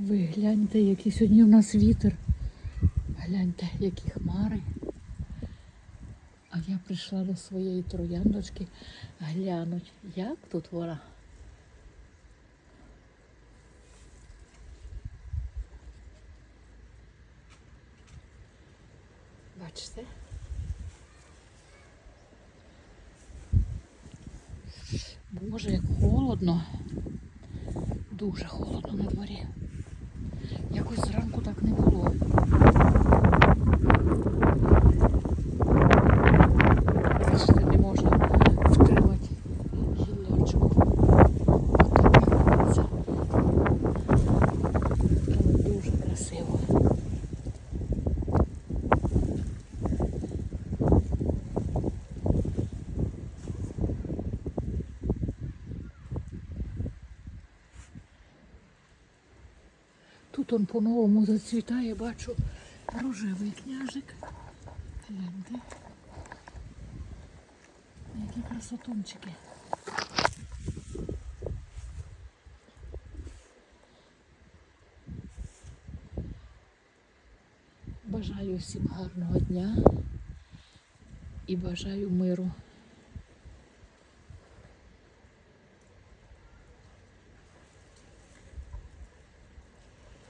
Ви гляньте, який сьогодні у нас вітер. Гляньте, які хмари. А я прийшла до своєї трояндочки глянуть, як тут вона. Бачите? Боже, як холодно. Дуже холодно на дворі. Yeah. Тут он по-новому зацвітає, бачу рожевий княжик. Гляньте. Які красотунчики. Бажаю всім гарного дня і бажаю миру.